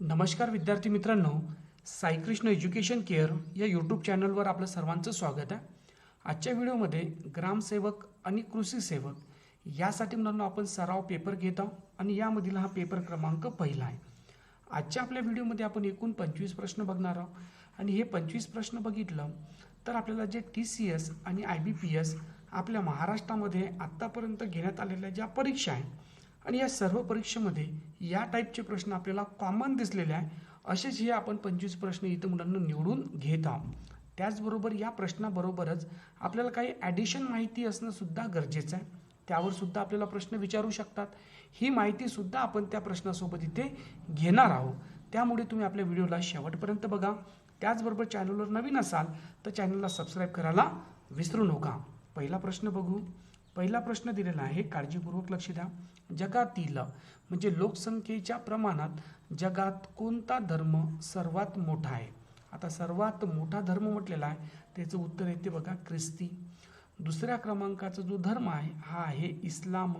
नमस्कार विद्यार्थी मित्रांनो साईकृष्ण एज्युकेशन केअर या यूट्यूब चॅनलवर आपलं सर्वांचं स्वागत आहे. आजच्या व्हिडिओमध्ये ग्रामसेवक आणि कृषी सेवक यासाठी मुलांना आपण सराव पेपर घेत आहोत आणि यामधील हा पेपर क्रमांक पहिला आहे. आजच्या आपल्या व्हिडिओमध्ये आपण एकूण पंचवीस प्रश्न बघणार आहोत आणि हे पंचवीस प्रश्न बघितलं तर आपल्याला जे टी सी एस आणि आय बी पी एस आपल्या महाराष्ट्रामध्ये आत्तापर्यंत घेण्यात आलेल्या ज्या परीक्षा आहेत आणि या सर्व परीक्षेमध्ये या टाईपचे प्रश्न आपल्याला कॉमन दिसलेले आहे. असेच हे आपण पंचवीस प्रश्न इथं मुलांना निवडून घेत आहोत. त्याचबरोबर या प्रश्नाबरोबरच आपल्याला काही ॲडिशन माहिती असणं सुद्धा गरजेचं आहे. त्यावर सुद्धा आपल्याला प्रश्न विचारू शकतात. ही माहिती सुद्धा आपण त्या प्रश्नासोबत इथे घेणार आहोत. त्यामुळे तुम्ही आपल्या व्हिडिओला शेवटपर्यंत बघा. त्याचबरोबर चॅनलवर नवीन असाल तर चॅनलला सबस्क्राईब करायला विसरू नका. पहिला प्रश्न बघू. पहिला प्रश्न दिलेला आहे काळजीपूर्वक लक्ष द्या. जगातील म्हणजे लोकसंख्येच्या प्रमाणात जगात कोणता धर्म सर्वात मोठा आहे? आता सर्वात मोठा धर्म म्हटलेला आहे त्याचं उत्तर येते बघा ख्रिस्ती. दुसऱ्या क्रमांकाचा जो धर्म आहे हा आहे इस्लाम.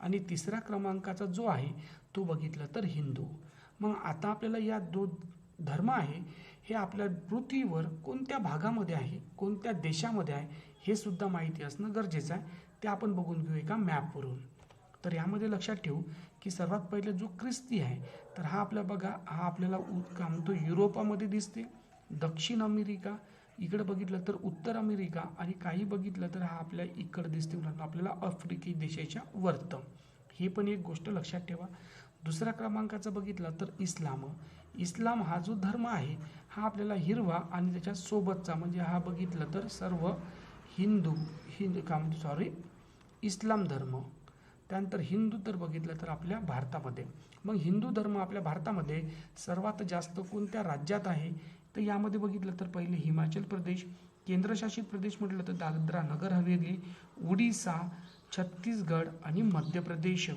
आणि तिसऱ्या क्रमांकाचा जो आहे तो बघितला तर हिंदू. मग आता आपल्याला या दो धर्म आहे हे आपल्या पृथ्वीवर कोणत्या भागामध्ये आहे कोणत्या देशामध्ये आहे हे सुद्धा माहिती असणं गरजेचं आहे. ते आपण बघून घेऊ एका मॅपवरून तर यामध्ये लक्षात ठेवू की सर्वात पहिले जो ख्रिस्ती आहे तर हा आपल्या बघा हा आपल्याला उ- काय म्हणतो युरोपामध्ये दिसते. दक्षिण अमेरिका इकडे बघितलं तर उत्तर अमेरिका आणि काही बघितलं तर हा आपल्या इकडे दिसते उदाहरण आपल्याला आफ्रिकी देशाच्या वर्त. हे पण एक गोष्ट लक्षात ठेवा. दुसऱ्या क्रमांकाचं बघितलं तर इस्लाम. इस्लाम हा जो धर्म आहे हा आपल्याला हिरवा आणि त्याच्या सोबतचा म्हणजे हा बघितलं तर सर्व हिंदू हिंदू का म्हणतो सॉरी इस्लाम धर्म. त्यानंतर हिंदू तर बघितलं तर आपल्या भारतामध्ये. मग हिंदू धर्म आपल्या भारतामध्ये सर्वात जास्त कोणत्या राज्यात आहे? तर यामध्ये बघितलं तर पहिले हिमाचल प्रदेश केंद्रशासित प्रदेश म्हटलं तर दादरा नगर हवेली ओडिसा छत्तीसगड आणि मध्य प्रदेश.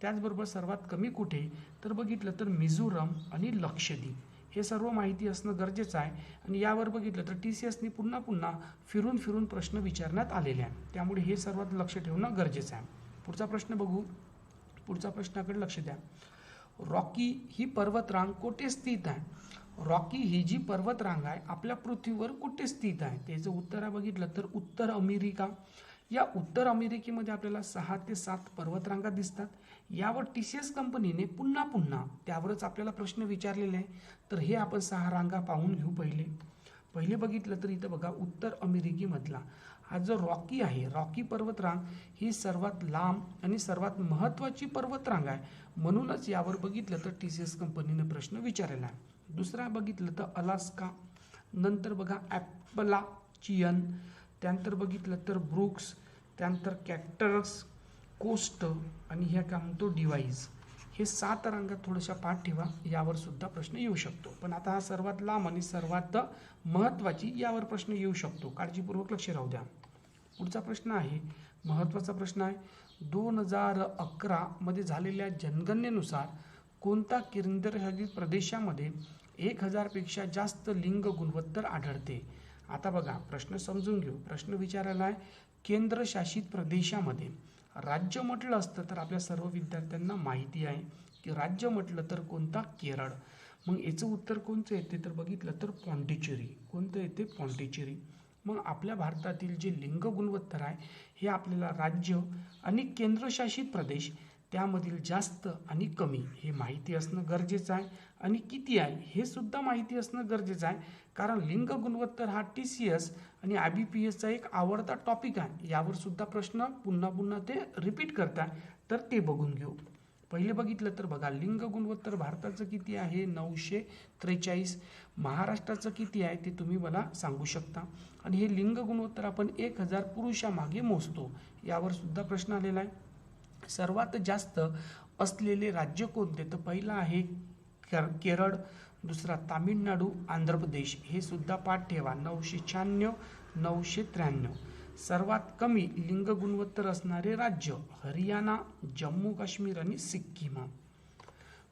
त्याचबरोबर सर्वात कमी कुठे? तर बघितलं तर मिझोरम आणि लक्षद्वीप. हे सर्व माहिती असणं गरजेचं आहे. आणि यावर बघितलं तर टी सी एसनी पुन्हा पुन्हा फिरून फिरून प्रश्न विचारण्यात आलेले आहे त्यामुळे हे सर्वात लक्ष ठेवणं गरजेचं आहे. पुढचा प्रश्न बघू. पुढचा प्रश्नाकडे लक्ष द्या. रॉकी ही पर्वतरांग कोठे स्थित आहे? रॉकी ही जी पर्वतरांग आहे आपल्या पृथ्वीवर कुठे स्थित आहे? त्याचं उत्तर आहे बघितलं तर उत्तर अमेरिका या उत्तर अमेरिकेमध्ये आपल्याला सहा ते सात पर्वतरांगा दिसतात. यावर टी सी एस कंपनीने पुन्हा पुन्हा त्यावरच आपल्याला प्रश्न विचारलेले आहे तर हे आपण सहा रांगा पाहून घेऊ पहिले. पहिले बघितलं तर इथं बघा उत्तर अमेरिकेमधला हा जो रॉकी आहे रॉकी पर्वतरांग ही सर्वात लांब आणि सर्वात महत्त्वाची पर्वतरांग आहे. म्हणूनच यावर बघितलं तर टी सी एस कंपनीने प्रश्न विचारलेला आहे. दुसरा बघितलं तर अलास्का नंतर बघा ॲपलाचियन त्यानंतर बघितलं तर ब्रुक्स त्यानंतर कॅक्टर्स कोस्ट आणि ह्या काय म्हणतो डिवाईज हे सात रांगा थोड्याशा पाठ ठेवा यावर सुद्धा प्रश्न येऊ शकतो. पण आता हा सर्वात लांब आणि सर्वात महत्त्वाची यावर प्रश्न येऊ शकतो. काळजीपूर्वक लक्ष राहू द्या. पुढचा प्रश्न आहे महत्त्वाचा प्रश्न आहे दोन हजार अकरामध्ये झालेल्या जनगणनेनुसार कोणता केंद्रशासित प्रदेशामध्ये एक हजारपेक्षा जास्त लिंग गुणवत्तर आढळते? आता बघा प्रश्न समजून घेऊ. प्रश्न विचारायला आहे केंद्रशासित प्रदेशामध्ये राज्य म्हटलं असतं तर आपल्या सर्व विद्यार्थ्यांना माहिती आहे की राज्य म्हटलं तर कोणता? केरळ. मग याचं उत्तर कोणतं येते? तर बघितलं तर पॉंडिचेरी. कोणतं येते? पॉंडिचेरी. मग आपल्या भारतातील जे लिंग गुणवत्तर आहे हे आपल्याला राज्य आणि केंद्रशासित प्रदेश त्यामधील जास्त आणि कमी हे माहिती असणं गरजेचं आहे. आणि किती आहे हे सुद्धा माहिती असणं गरजेचं आहे. कारण लिंग गुणवत्तर हा टी सी एस आणि आय बी पी एसचा एक आवडता टॉपिक आहे. यावर सुद्धा प्रश्न पुन्हा पुन्हा ते रिपीट करतात. तर ते बघून घेऊ. पहिले बघितलं तर बघा लिंग गुणवत्तर भारताचं किती आहे? नऊशे त्रेचाळीस. महाराष्ट्राचं किती आहे? ते तुम्ही मला सांगू शकता. आणि हे लिंग गुणवत्तर आपण एक हजार पुरुषामागे मोजतो. यावर सुद्धा प्रश्न आलेला आहे. सर्वात जास्त असलेले राज्य कोणते? तर पहिलं आहे केरळ दुसरा तामिळनाडू आंध्र प्रदेश. हे सुद्धा पाठ ठेवा. नऊशे शहाण्णव नऊशे त्र्याण्णव. सर्वात कमी लिंग गुणवत्तर असणारे राज्य हरियाणा जम्मू काश्मीर आणि सिक्कीम.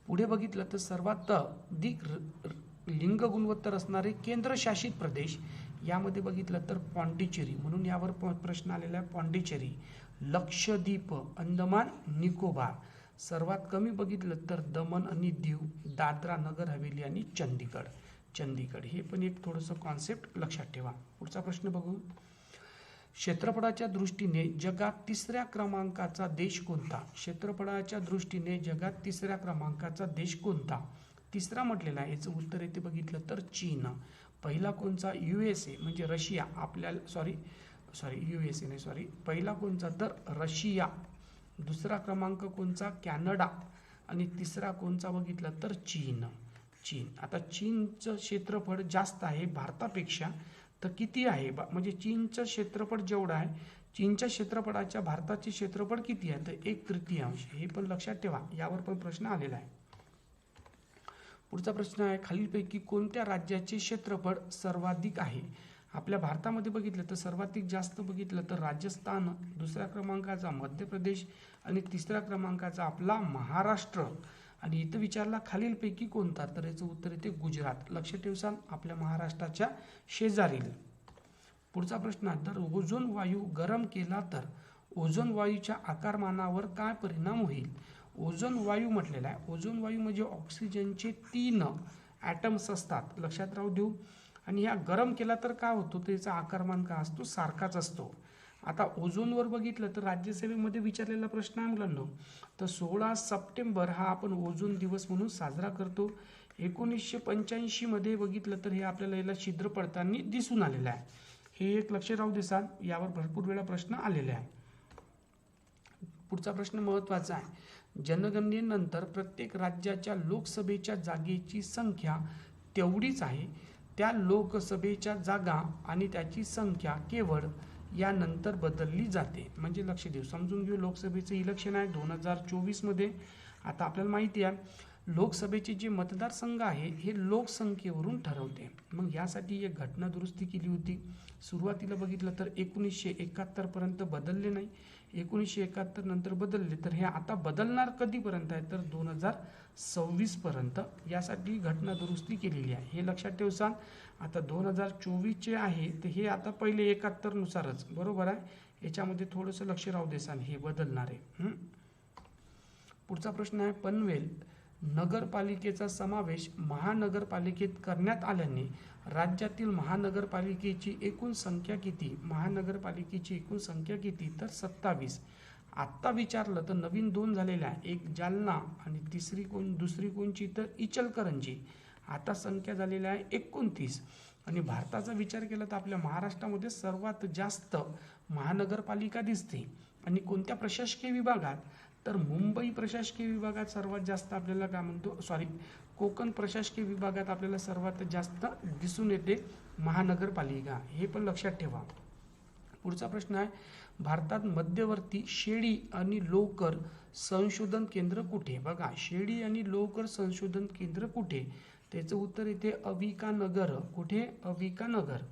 पुढे बघितलं तर सर्वात अधिक लिंग गुणवत्तर असणारे केंद्रशासित प्रदेश. यामध्ये बघितलं तर पॉंडिचेरी. म्हणून यावर प्रश्न आलेला आहे पॉंडिचेरी. लक्षद्वीप अंदमान निकोबार. सर्वात कमी बघितलं तर दमन आणि दीव दादरा नगर हवेली आणि चंदीगड. चंदीगड हे पण एक थोडंसं कॉन्सेप्ट लक्षात ठेवा. पुढचा प्रश्न बघू. क्षेत्रफळाच्या दृष्टीने जगात तिसऱ्या क्रमांकाचा देश कोणता? क्षेत्रफळाच्या दृष्टीने जगात तिसऱ्या क्रमांकाचा देश कोणता? तिसरा म्हटलेला आहे. याचं उत्तर येते बघितलं तर चीन. पहिला कोणचा यू एस ए म्हणजे रशिया. आपल्याला sorry sorry U S A नाही सॉरी पहिला कोणचा तर रशिया. दुसरा क्रमांक कोणचा? कॅनडा. आणि तिसरा कोणचा बघितला तर चीन. चीन. आता चीनचं क्षेत्रफळ जास्त आहे भारतापेक्षा. तर किती आहे? बा- म्हणजे चीनचं क्षेत्रफळ जेवढं आहे चीनच्या क्षेत्रफळाच्या भारताचे क्षेत्रफळ किती आहे? तर एक तृतीयांश. हे पण लक्षात ठेवा. यावर पण प्रश्न आलेला आहे. पुढचा प्रश्न आहे खालीलपैकी कोणत्या राज्याचे क्षेत्रफळ सर्वाधिक आहे? आपल्या भारतामध्ये बघितलं तर सर्वाधिक जास्त बघितलं तर राजस्थान दुसऱ्या क्रमांकाचा मध्य प्रदेश आणि तिसऱ्या क्रमांकाचा आपला महाराष्ट्र. आणि इथं विचारला खालीलपैकी कोणता? तर याचं उत्तर येते गुजरात. लक्ष ठेवसान आपल्या महाराष्ट्राच्या शेजारील. पुढचा प्रश्न आहे तर ओझोन वायू गरम केला तर ओझोन वायूच्या आकारमानावर काय परिणाम होईल? ओझोन वायू म्हटलेला आहे. ओझोन वायू म्हणजे ऑक्सिजनचे तीन ॲटम्स असतात. लक्षात राहू देऊ. आणि ह्या गरम केला तर काय होतो? त्याचा आकारमान का असतो? सारखाच असतो. आता ओझोनवर बघितलं तर राज्यसभेमध्ये विचारलेला प्रश्न आहे मुलांनो. तर सोळा सप्टेंबर हा आपण ओझोन दिवस म्हणून साजरा करतो. एकोणीसशे पंच्याऐंशीमध्ये बघितलं तर हे आपल्याला याला छिद्र पडताना दिसून आलेलं आहे. हे एक लक्ष राहू देसाल यावर भरपूर वेळा प्रश्न आलेले आहे. पुढचा प्रश्न महत्त्वाचा आहे. जनगणनेनंतर प्रत्येक राज्याच्या लोकसभेच्या जागेची संख्या तेवढीच आहे. त्या लोकसभेच्या जागा आणि त्याची संख्या केवळ यानंतर बदलली जाते. म्हणजे लक्ष देऊ. समजून घेऊ लोकसभेचं इलेक्शन आहे दोन हजार चोवीसमध्ये आता आपल्याला माहिती आहे लोकसभेचे जे मतदारसंघ आहे हे लोकसंख्येवरून ठरवते. मग यासाठी एक घटना दुरुस्ती केली होती. सुरुवातीला बघितलं तर एकोणीसशे एकाहत्तरपर्यंत बदलले नाही. एकोणीसशे एकाहत्तर नंतर बदलले. तर हे आता बदलणार कधीपर्यंत आहे? तर दोन हजार सव्वीसपर्यंत यासाठी घटना दुरुस्ती केलेली आहे. हे लक्षात ठेव सांग आता दोन हजार चोवीसचे आहे तर हे आता पहिले एकाहत्तरनुसारच बरोबर आहे? याच्यामध्ये थोडंसं लक्ष राहू देसान हे बदलणार आहे. पुढचा प्रश्न आहे पनवेल. नगरपालिकेचा समावेश महानगरपालिकेत करण्यात आल्याने राज्यातील महानगरपालिकेची एकूण संख्या किती? महानगरपालिकेची एकूण संख्या किती? तर सत्तावीस. आत्ता विचारलं तर नवीन दोन झालेल्या आहे एक जालना आणि तिसरी कोण? दुसरी कोणची? तर इचलकरंजी. आता संख्या झालेल्या आहे एकोणतीस. आणि भारताचा विचार केला तर आपल्या महाराष्ट्रामध्ये सर्वात जास्त महानगरपालिका दिसते. आणि कोणत्या प्रशासकीय विभागात? तर मुंबई प्रशासकीय विभागात सर्वात जास्त आपल्याला काय म्हणतो सॉरी कोकण प्रशासकीय विभागात आपल्याला सर्वात जास्त दिसून येते महानगरपालिका. हे पण लक्षात ठेवा. पुढचा प्रश्न आहे भारतात मध्यवर्ती शेळी आणि लोकर संशोधन केंद्र कुठे? बघा शेळी आणि लोकर संशोधन केंद्र कुठे? त्याचं उत्तर येते अविकानगर. कुठे? अविका नगर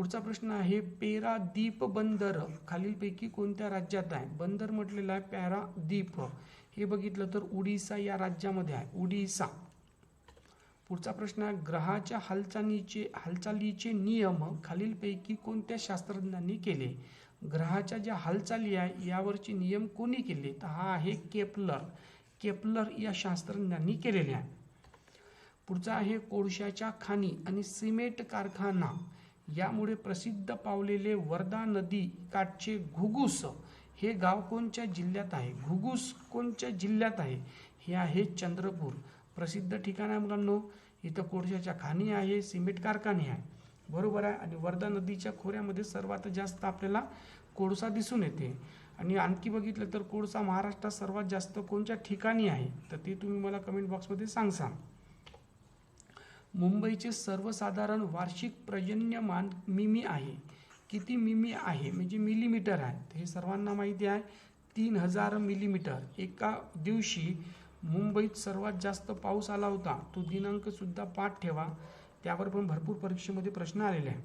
पुढचा प्रश्न आहे पेरादीप बंदर खालीलपैकी कोणत्या राज्यात आहे? बंदर म्हटलेलं आहे पॅरादीप. हे बघितलं तर उडीसा या राज्यामध्ये आहे. उडीसा. पुढचा प्रश्न आहे ग्रहाच्या हालचालीचे हालचालीचे नियम खालीलपैकी कोणत्या शास्त्रज्ञांनी केले? ग्रहाच्या ज्या हालचाली आहे यावरचे नियम कोणी केले? तर हा आहे केपलर. केपलर या शास्त्रज्ञांनी केलेले आहे. पुढचा आहे कोळशाच्या खाणी आणि सिमेंट कारखाना. यामुळे प्रसिद्ध पावलेले वर्धा नदी काठचे घुगुस हे गाव कोणत्या जिल्ह्यात आहे? घुगुस कोणत्या जिल्ह्यात आहे? हे आहे चंद्रपूर. प्रसिद्ध ठिकाण आहे मुलांनो इथं कोळशाच्या खाणी आहे सिमेंट कारखाने आहे. बरोबर आहे. आणि वर्धा नदीच्या खोऱ्यामध्ये सर्वात जास्त आपल्याला कोळसा दिसून येते. आणि आणखी बघितलं तर कोळसा महाराष्ट्रात सर्वात जास्त कोणत्या ठिकाणी आहे? तर ते तुम्ही मला कमेंट बॉक्समध्ये सांगसाल. मुंबईचे सर्वसाधारण वार्षिक पर्जन्यमान मिमी आहे. किती मिमी आहे? म्हणजे मिलीमीटर आहे. हे सर्वांना माहिती आहे. तीन हजार मिलीमीटर. एका दिवशी मुंबईत सर्वात जास्त पाऊस आला होता. तो दिनांकसुद्धा पाठ ठेवा. त्यावर पण भरपूर परीक्षेमध्ये प्रश्न आलेले आहे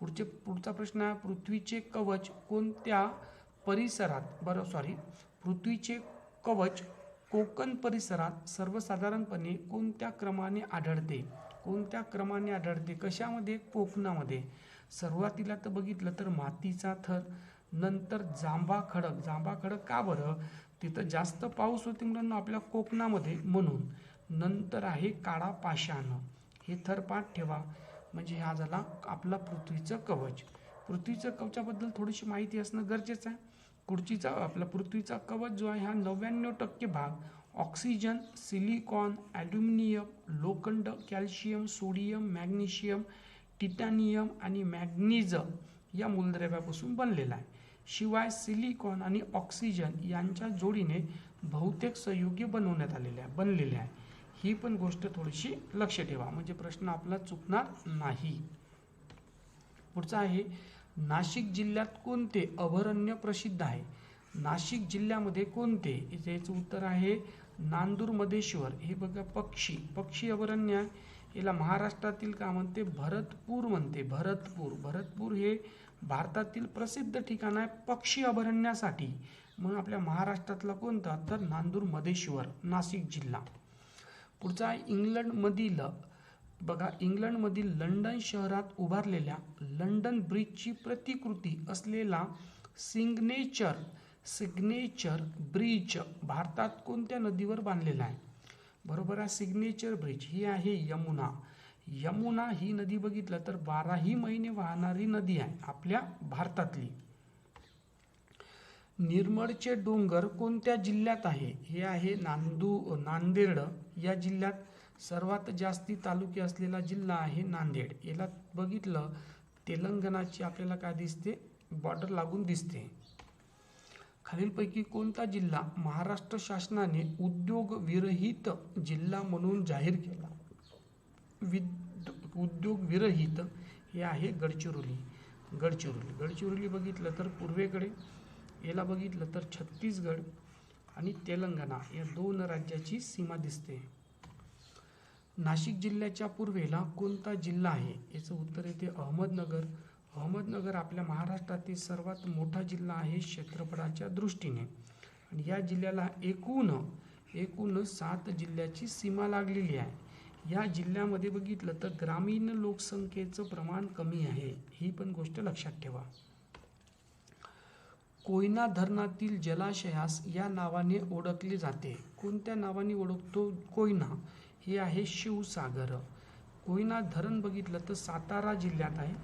पुढचे पुढचा प्रश्न आहे पृथ्वीचे कवच कोणत्या परिसरात बरं सॉरी पृथ्वीचे कवच कोकण परिसरात सर्वसाधारणपणे कोणत्या क्रमाने आढळते? कोणत्या क्रमाने आढळते? कशामध्ये? कोकणामध्ये. सुरुवातीला तर बघितलं तर मातीचा थर नंतर जांभा खडक. जांभा खडक का बरं? तिथं जास्त पाऊस होते मुलांना आपल्या कोकणामध्ये म्हणून. नंतर आहे काळा पाषाण. हे थर पाठ ठेवा. म्हणजे हा झाला आपला पृथ्वीचं कवच. पृथ्वीचं कवचाबद्दल थोडीशी माहिती असणं गरजेचं आहे. खुर्चीचा आपला पृथ्वीचा कवच जो आहे हा नव्याण्णव टक्के भाग ऑक्सिजन सिलिकॉन ॲल्युमिनियम लोखंड कॅल्शियम सोडियम मॅग्नेशियम टिटॅनियम आणि मॅग्नीज या मूलद्रव्यापासून बनलेला आहे. शिवाय सिलिकॉन आणि ऑक्सिजन यांच्या जोडीने बहुतेक संयुगे बनवण्यात आलेले आहे बनलेले आहे. ही पण गोष्ट थोडीशी लक्ष ठेवा म्हणजे प्रश्न आपला चुकणार नाही. पुढचा आहे नाशिक जिल्ह्यात कोणते अभयारण्य प्रसिद्ध आहे? नाशिक जिल्ह्यामध्ये कोणते? याचं उत्तर आहे नांदूर मधेश्वर हे बघा पक्षी. पक्षी अभयारण्य याला महाराष्ट्रातील का म्हणते? भरतपूर म्हणते. भरतपूर. भरतपूर हे भारतातील प्रसिद्ध ठिकाण आहे पक्षी अभयारण्यासाठी मग आपल्या महाराष्ट्रातला कोणता? तर नांदूर मधेश्वर नाशिक जिल्हा. पुढचा आहे इंग्लंडमधील बघा इंग्लंडमधील लंडन शहरात उभारलेल्या लंडन ब्रिजची प्रतिकृती असलेला सिग्नेचर सिग्नेचर ब्रिज भारतात कोणत्या नदीवर बांधलेला आहे? बरोबर आहे सिग्नेचर ब्रिज. ही आहे यमुना. यमुना ही नदी बघितलं तर बाराही महिने वाहणारी नदी आहे आपल्या भारतातली. निर्मळचे डोंगर कोणत्या जिल्ह्यात आहे? हे आहे नांदू नांदेड. या जिल्ह्यात सर्वात जास्ती तालुके असलेला जिल्हा आहे नांदेड. याला बघितलं तेलंगणाची आपल्याला काय दिसते? बॉर्डर लागून दिसते. खालीलपैकी कोणता जिल्हा महाराष्ट्र शासनाने उद्योग विरहित जिल्हा म्हणून जाहीर केला? विद उद्योग विरहित हे आहे गडचिरोली. गडचिरोली. गडचिरोली बघितलं तर पूर्वेकडे याला बघितलं तर छत्तीसगड आणि तेलंगणा या दोन राज्याची सीमा दिसते. नाशिक जिल्ह्याच्या पूर्वेला कोणता जिल्हा आहे? याचं उत्तर येते अहमदनगर. अहमदनगर आपल्या महाराष्ट्रातील सर्वात मोठा जिल्हा आहे क्षेत्रफळाच्या दृष्टीने. आणि या जिल्ह्याला एकूण एकूण सात जिल्ह्याची सीमा लागलेली आहे. या जिल्ह्यामध्ये बघितलं तर ग्रामीण लोकसंख्येचं प्रमाण कमी आहे. ही पण गोष्ट लक्षात ठेवा. कोयना धरणातील जलाशयास या नावाने ओळखले जाते. कोणत्या नावाने ओळखतो कोयना? हे आहे शिवसागर. कोयना धरण बघितलं तर सातारा जिल्ह्यात आहे.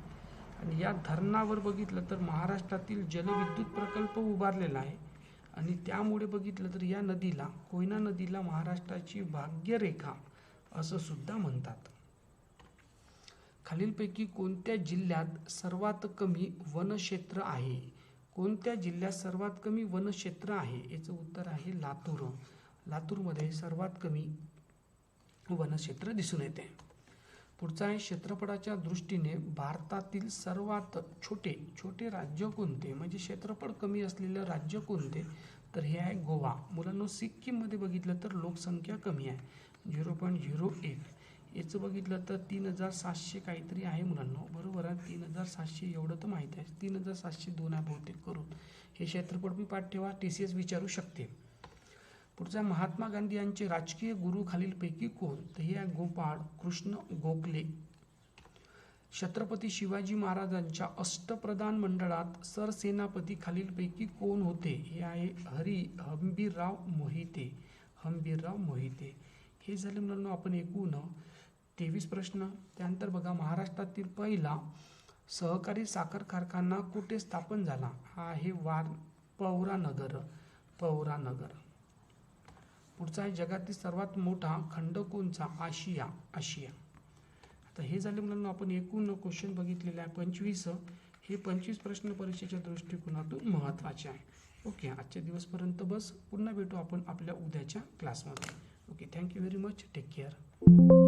आणि या धरणावर बघितलं तर महाराष्ट्रातील जलविद्युत प्रकल्प उभारलेला आहे. आणि त्यामुळे बघितलं तर या नदीला कोयना नदीला महाराष्ट्राची भाग्यरेखा असं सुद्धा म्हणतात. खालीलपैकी कोणत्या जिल्ह्यात सर्वात कमी वनक्षेत्र आहे? कोणत्या जिल्ह्यात सर्वात कमी वनक्षेत्र आहे? याचं उत्तर आहे लातूर. लातूरमध्ये सर्वात कमी वनक्षेत्र दिसून येते. पुढचा आहे क्षेत्रफळाच्या दृष्टीने भारतातील सर्वात छोटे छोटे राज्य कोणते? म्हणजे क्षेत्रफळ कमी असलेलं राज्य कोणते? तर हे आहे गोवा. मुलांना सिक्कीममध्ये बघितलं तर लोकसंख्या कमी आहे. झिरो पॉईंट झिरो एक. याचं बघितलं तर तीन हजार सातशे काहीतरी आहे मुलांना. बरोबर आहे? तीन हजार सातशे एवढं तर माहीत आहे. तीन हजार सातशे दोन आहे बहुतेक करून. हे क्षेत्रफळ मी पाठ ठेवा. टी सी एस विचारू शकते. पुढचा महात्मा गांधी यांचे राजकीय गुरु खालीलपैकी कोण? तर हे आहे गोपाळ कृष्ण गोखले. छत्रपती शिवाजी महाराजांच्या अष्टप्रधान मंडळात सरसेनापती खालीलपैकी कोण होते? हे आहे हरी हंबीरराव मोहिते. हंबीरराव मोहिते. हे झाले मुलांना आपण एकूण तेवीस प्रश्न. त्यानंतर बघा महाराष्ट्रातील पहिला सहकारी साखर कारखाना कुठे स्थापन झाला? हा आहे वार पौरानगर पौरानगर पुढचा आहे जगातील सर्वात मोठा खंड कोणचा आशिया आशिया. आता हे झाले मुलांना आपण एकूण क्वेश्चन बघितलेले आहे पंचवीस. हे पंचवीस प्रश्न परीक्षेच्या दृष्टिकोनातून महत्त्वाचे आहे. ओके आजच्या दिवसपर्यंत बस पुन्हा भेटू आपण आपल्या उद्याच्या क्लासमध्ये okay thank you very much take care